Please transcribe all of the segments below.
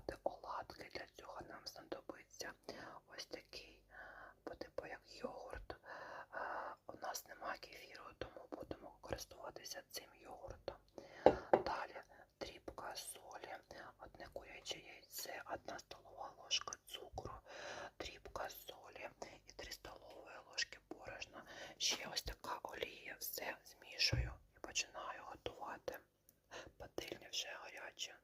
приготувати оладки. Для цього нам знадобиться ось такий, по типу як йогурт. Е, У нас немає кефіру, тому будемо користуватися цим йогуртом. Далі дрібка солі, одне куряче яйце, одна столова ложка цукру, дрібка солі і 3 столові ложки борошна. Ще ось така олія. Все змішую і починаю готувати. Пательня вже гаряча,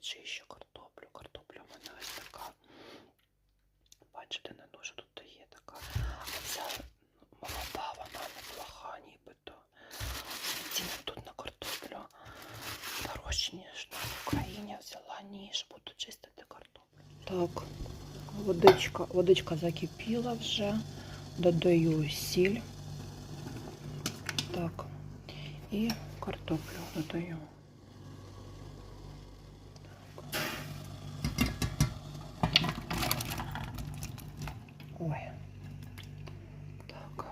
чищу картоплю. Картопля в мене ось така. Бачите, не дуже тут є така. А ця молода, вона неплоха, нібито. Ціни тут на картоплю дорожчі, ніж на Україні. Взяла ніж, буду чистити картоплю. Так, водичка, водичка закипіла вже. Додаю сіль. Так. І картоплю додаю. Так. Ой. Так.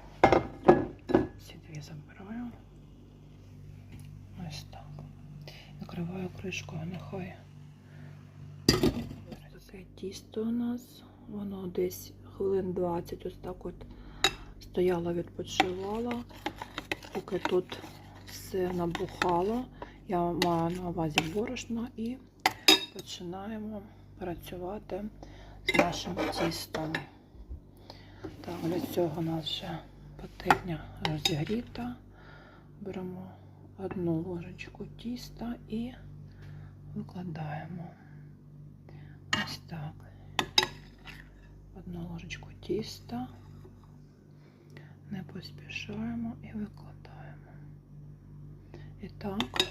Ці дві забираю. Ось так. Кришкою, нехай. Таке тісто у нас. Воно десь хвилин 20 ось так от стояло, відпочивало. Поки тут все набухало. Я маю на увазі борошно і починаємо працювати з нашим тістом. Так, для цього у нас вже пательня розігріта. Беремо одну ложечку тіста і викладаємо. Ось так. Одну ложечку тіста. Не поспішаємо і викладаємо. І так,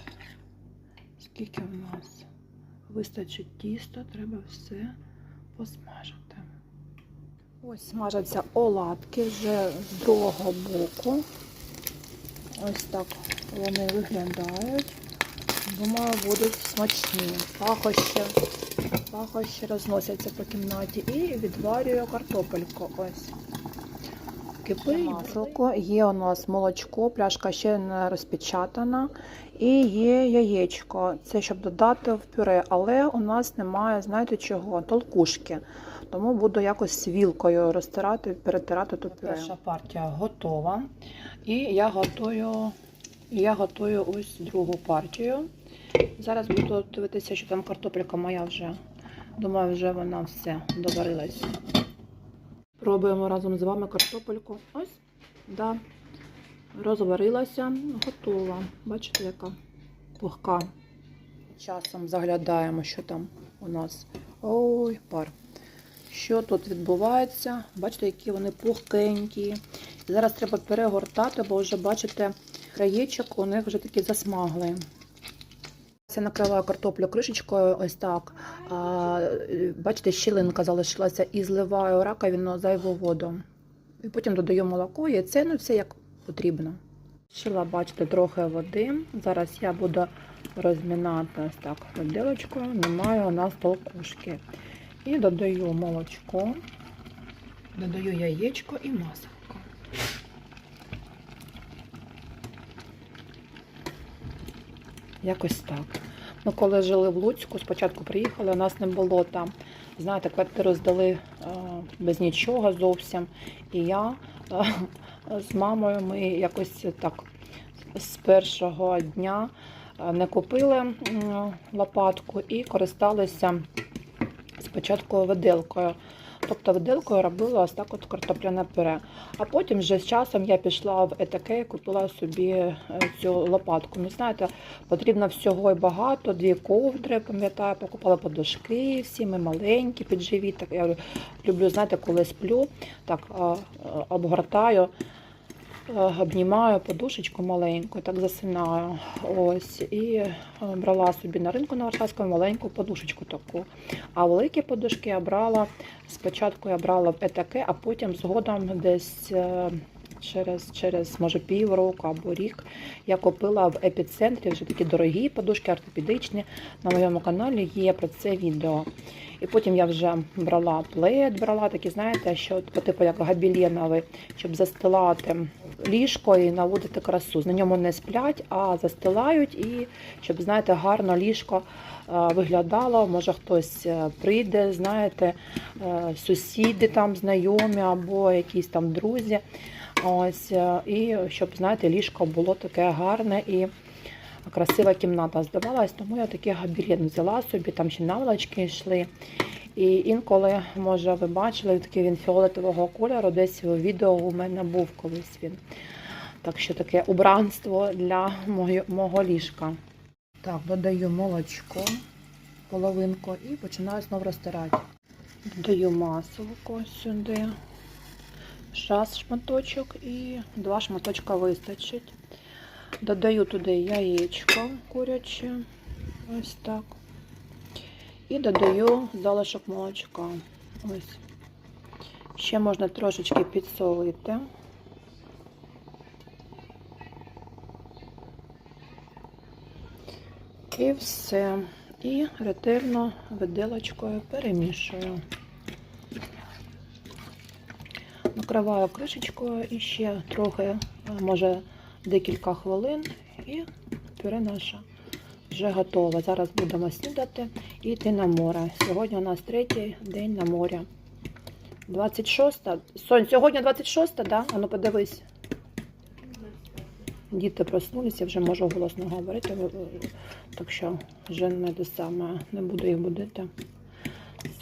скільки в нас вистачить тіста, треба все посмажити. Ось смажаться оладки вже з другого боку. Ось так вони виглядають. Думаю, будуть смачні. Пахощі, пахощі розносяться по кімнаті і відварюю картопельку. Ось. Кипить маселко, є у нас молочко, пляшка ще не розпечатана. І є яєчко. Це щоб додати в пюре, але у нас немає, знаєте чого, толкушки. Тому буду якось вілкою розтирати, перетирати ту пюре. Перша партія готова. І я готую, я готую ось другу партію. Зараз буду дивитися, що там картопелька моя вже. Думаю, вже вона все доварилась. Пробуємо разом з вами картопельку. Ось, да, розварилася, готова. Бачите, яка пухка. Часом заглядаємо, що там у нас. Ой, пар. Що тут відбувається? Бачите, які вони пухкенькі. Зараз треба перегортати, бо вже бачите, краєчок у них вже такі засмагли. Я накриваю картоплю кришечкою, ось так. А, бачите, щілинка залишилася і зливаю раковину зайву воду. І потім додаю молоко, яйце, ну все як потрібно. Шила, бачите, трохи води. Зараз я буду розмінати ось так виделочкою, немає у нас толкушки. І додаю молочко, додаю яєчко і масло. Якось так. Ми коли жили в Луцьку, спочатку приїхали, у нас не було там. Знаєте, квартиру здали е, без нічого зовсім. І я е, з мамою ми якось так з першого дня е, не купили лопатку і користалися спочатку виделкою. Тобто виделкою робила ось так от картопляне пюре. А потім вже з часом я пішла в етаке і купила собі е, цю лопатку. Ну, знаєте, потрібно всього і багато, дві ковдри, пам'ятаю, покупала подушки, всі ми маленькі під живіт. Так, я люблю, знаєте, коли сплю, так а, обгортаю, обнімаю подушечку маленьку, так засинаю. Ось, і брала собі на ринку на Варшавському маленьку подушечку таку. А великі подушки я брала, спочатку я брала етаке, а потім згодом десь. е, Через, через може півроку або рік я купила в епіцентрі вже такі дорогі подушки ортопедичні. На моєму каналі є про це відео. І потім я вже брала плед, брала такі, знаєте, що по типу як габіленовий, щоб застилати ліжко і наводити красу. На ньому не сплять, а застилають і щоб, знаєте, гарно ліжко е, виглядало. Може хтось е, прийде, знаєте, е, сусіди там знайомі або якісь там друзі. Ось, і щоб, знаєте, ліжко було таке гарне і красива кімната здавалась, тому я такий габілет взяла собі, там ще наволочки йшли. І інколи, може, ви бачили, такий він фіолетового кольору, десь у відео у мене був колись він. Так що таке убранство для мого, ліжка. Так, додаю молочко, половинку і починаю знову розтирати. Додаю масло сюди. Раз шматочок і два шматочка вистачить. Додаю туди яєчко куряче, ось так. І додаю залишок молочка. Ось. Ще можна трошечки підсолити. І все. І ретельно виделочкою перемішую. Накриваю кришечкою і ще трохи, може декілька хвилин, і пюре наше вже готове. Зараз будемо снідати і йти на море. Сьогодні у нас третій день на морі. 26. Сонь, сьогодні 26, так? Да? Ану подивись. Діти проснулися, вже можу голосно говорити, так що вже не те саме, не буду їх будити.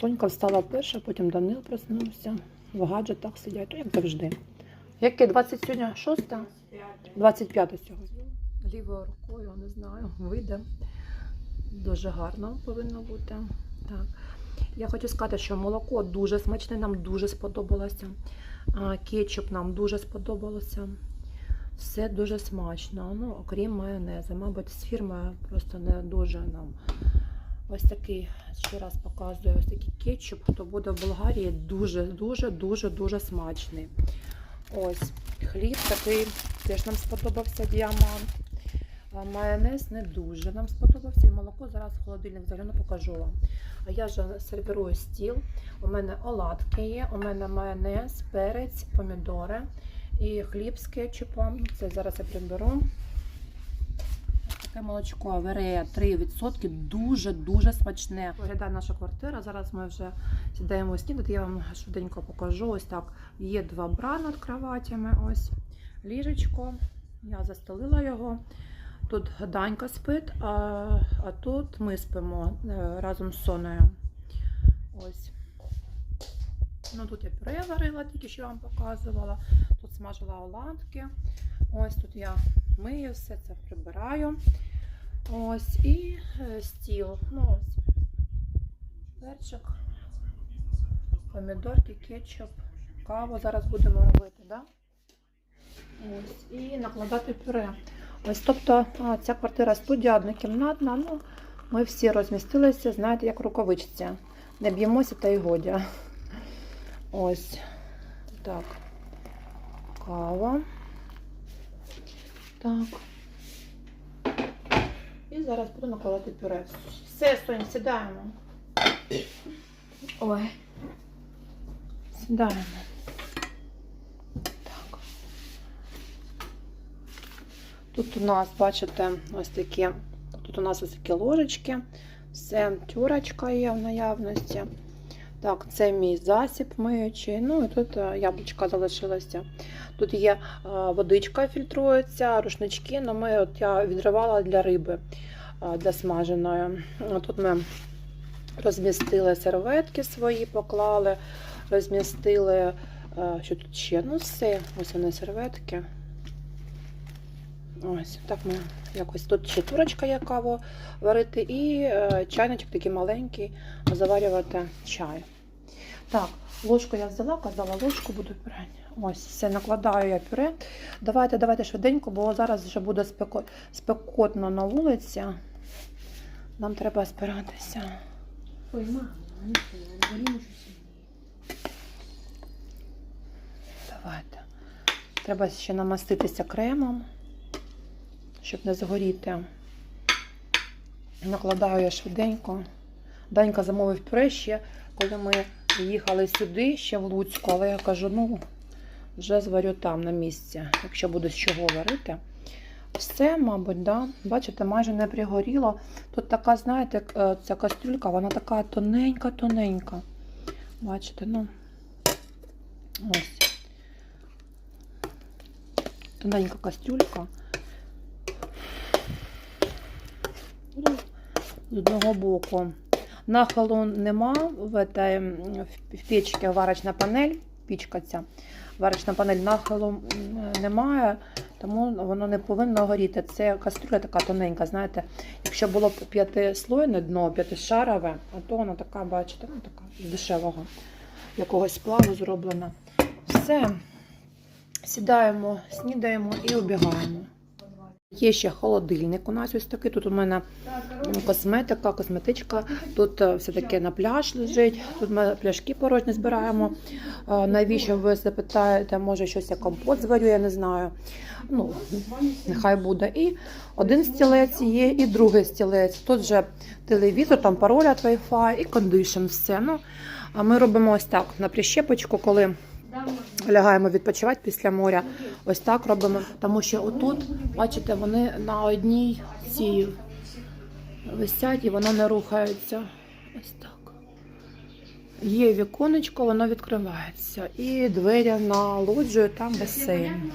Сонька встала перша, потім Данил проснувся. В гаджетах сидять, ну, як завжди. Яке 20 сьогодні? 6? 25 сьогодні. Лівою рукою, не знаю, вийде. Дуже гарно повинно бути. Так. Я хочу сказати, що молоко дуже смачне, нам дуже сподобалося. Кетчуп нам дуже сподобалося. Все дуже смачно. Ну, окрім майонезу. Мабуть, з фірмою просто не дуже нам. Ось такий, ще раз показую, ось такий кетчуп, хто буде в Болгарії, дуже-дуже дуже дуже смачний. Ось хліб такий теж нам сподобався діамант. Майонез не дуже нам сподобався. І молоко зараз в холодильник загляну, покажу вам. А я вже сервірую стіл. У мене оладки є, у мене майонез, перець, помідори і хліб з кетчупом. Це зараз я приберу. Таке молочко Верея 3%, дуже-дуже смачне. Виглядає наша квартира. Зараз ми вже сідаємо снідати. Я вам швиденько покажу. Ось так. Є два бра над кроватями. Ось ліжечко. Я застелила його. Тут Данька спить, а, а тут ми спимо е, разом з Сонею. Ось. Ну, тут я пюре варила, тільки що вам показувала. Тут смажила оладки. Ось тут я мию все це прибираю. Ось і е, стіл. Ну, ось. Перчик, помідорки, кетчуп, каву зараз будемо робити, да? Ось, і накладати пюре. Ось, тобто, а, ця квартира студія однокімнатна. Ну, ми всі розмістилися, знаєте, як рукавичці. Не б'ємося та й годі. Ось так. Кава. Так. І зараз буду накладати пюре. Все, Сонь, сідаємо. Ой. Сідаємо. Тут у нас, бачите, ось такі, тут у нас ось такі ложечки. Все, тюрочка є в наявності. Так, це мій засіб миючий. Ну і тут е, яблучка залишилося. Тут є е, водичка фільтрується, рушнички, але ми от я відривала для риби е, для смаженої. Тут ми розмістили серветки свої, поклали, розмістили, що тут ще? Ну, все, ось вони серветки. Ось, так ми якось тут ще турочка є каву варити і е, чайничок такий маленький заварювати чай. Так, ложку я взяла, казала, ложку буду пюре. Ось, все, накладаю я пюре. Давайте, давайте швиденько, бо зараз вже буде спеко... спекотно на вулиці. Нам треба збиратися. Ой, щось. Давайте. Треба ще намаститися кремом, щоб не згоріти. Накладаю я швиденько. Данька замовив пюре ще, коли ми їхали сюди, ще в Луцьку, але я кажу, ну, вже зварю там на місці, якщо буде з чого варити. Все, мабуть, да. Бачите, майже не пригоріло. Тут така, знаєте, е, ця кастрюлька, вона така тоненька-тоненька. Бачите, ну. Ось. Тоненька кастрюлька. Ну, З одного боку. Нахилу нема в, этой, в печці варочна панель, пічка ця. Варочна панель нахилу немає, тому воно не повинно горіти. Це кастрюля така тоненька, знаєте. Якщо було б п'ятислойне дно, п'ятишарове, то вона така, бачите, ну така з дешевого якогось сплаву зроблена. Все. Сідаємо, снідаємо і убігаємо. Є ще холодильник у нас ось такий. Тут у мене косметика, косметичка. Тут е, все таки на пляж лежить. Тут ми пляшки порожні збираємо. Е, Навіщо ви запитаєте, може щось я компот зварю, я не знаю. Ну, нехай буде. І один стілець є, і другий стілець. Тут вже телевізор, там пароль від Wi-Fi і кондишн. Все. Ну, а ми робимо ось так на прищепочку, коли лягаємо відпочивати після моря. Ось так робимо. Тому що отут, бачите, вони на одній цій висять і воно не рухається. Ось так. Є віконечко, воно відкривається. І двері на лоджію, там басейн.